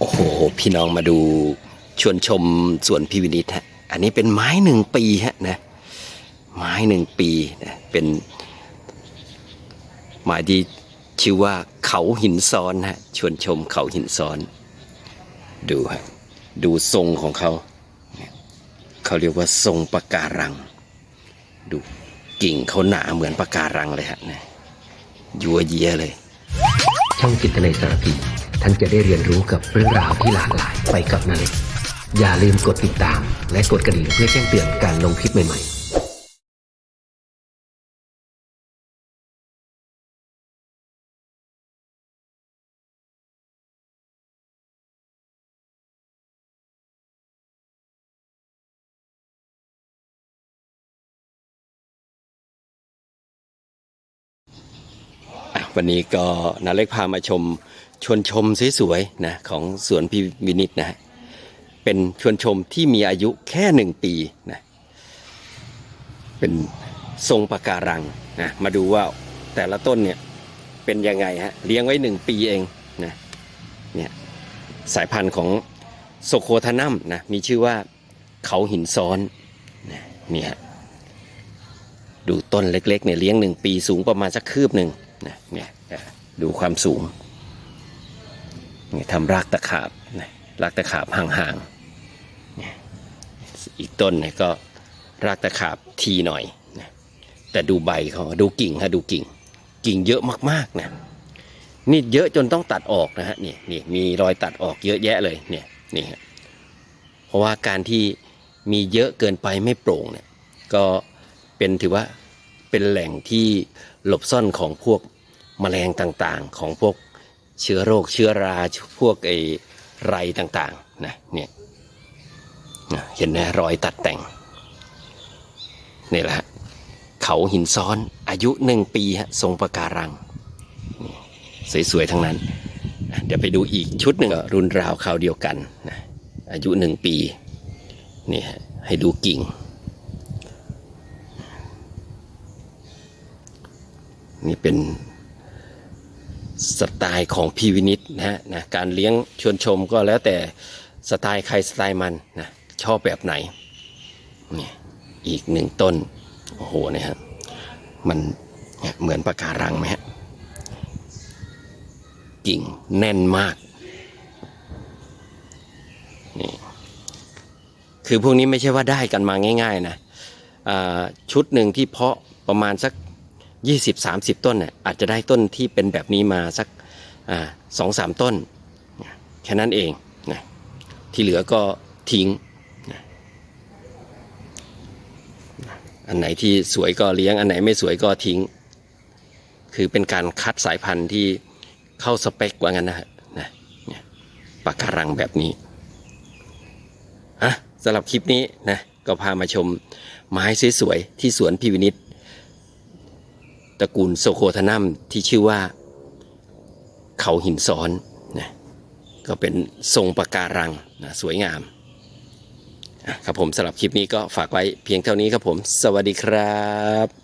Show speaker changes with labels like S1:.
S1: โอ้โห พี่น้องมาดูชวนชมสวนพิวินิตฮะ อันนี้เป็นไม้หนึ่งปีฮะนะ ไม้หนึ่งปีนะเป็นไม้ที่ชื่อว่าเขาหินซ้อนฮะ ชวนชมเขาหินซ้อน ดูฮะ ดูทรงของเขา เขาเรียกว่าทรงปะการัง ดูกิ่งเขาหนาเหมือนปะการังเลยฮะนะยัวเยียเลย
S2: ช่องจิตในสารพี ท่านจะได้เรียนรู้กับเรื่องราวที่หลากหลายไปกับนาเล็กอย่าลืมกดติดตาม และกดกระดิ่งเพื่อแจ้งเตือนการลงคลิปใหม่ๆ
S1: วันนี้ก็นาเล็กพามาชม ชวนชมสวยๆนะของสวนพิวินิตนะฮะเป็นชวนชมที่มีอายุแค่หนึ่งปีนะเป็นทรงปะการังนะมาดูว่าแต่ละต้นเนี่ยเป็นยังไงฮะเลี้ยงไว้หนึ่งปีเองนะเนี่ยสายพันธุ์ของโซโคทานัมนะมีชื่อว่าเขาหินซ้อนนะนี่ฮะดูต้นเล็กๆเนี่ยเลี้ยงหนึ่งปีสูงประมาณสักคืบหนึ่งนะเนี่ยดูความสูง นี่ยทำรากตะขาบรากตะขาบห่างๆอีกต้นเนี่ยก็รากตะขาบทีหน่อยแต่ดูใบเขาดูกิ่งฮะดูกิ่ง กิ่งเยอะมากๆนะนี่เยอะจนต้องตัดออกนะฮะนี่นี่มีรอยตัดออกเยอะแยะเลยเนี่ยนี่ฮะเพราะว่าการที่มีเยอะเกินไปไม่โปร่งเนี่ยก็เป็นถือว่าเป็นแหล่งที่หลบซ่อนของพวกแมลงต่างๆ ของพวก เชื้อโรคเชื้อราพวกไอไรต่างๆนะเนี่ยนะเห็นไหมรอยตัดแต่งนี่แหละเขาหินซ้อนอายุหนึ่งปีฮะทรงประการัง สวยๆทั้งนั้น เดี๋ยวไปดูอีกชุดหนึ่งรุ่นราวคราวเดียวกันนะอายุหนึ่งปีนี่ฮะให้ดูกิ่ง นี่เป็น สไตล์ของพีวินิตนะฮะนะการเลี้ยงชวนชมก็แล้วแต่สไตล์ใครสไตล์มันนะชอบแบบไหนนี่อีกหนึ่งต้นโอ้โหเนี่ยฮะมันเหมือนปะการังไหมฮะกิ่งแน่นมากนี่คือพวกนี้ไม่ใช่ว่าได้กันมาง่าย ๆ นะชุดหนึ่งที่เพาะประมาณสัก 20 30 ต้นเนี่ยอาจจะได้ต้นที่เป็นแบบนี้มาสักสองสามต้น แค่นั้นเองนะที่เหลือก็ทิ้งนะอันไหนที่สวยก็เลี้ยง อันไหนไม่สวยก็ทิ้ง คือเป็นการคัดสายพันธุ์ที่เข้าสเปคว่างั้นนะฮะนี่ปากการังแบบนี้อะสำหรับคลิปนี้นะก็พามาชมไม้สวยๆที่สวนพิวินิต ตระกูลโซโคทนัมที่ชื่อว่าเขาหินซ้อนนะก็เป็นทรงประการังนะสวยงามครับผมสำหรับคลิปนี้ก็ฝากไว้เพียงเท่านี้ครับผม สวัสดีครับ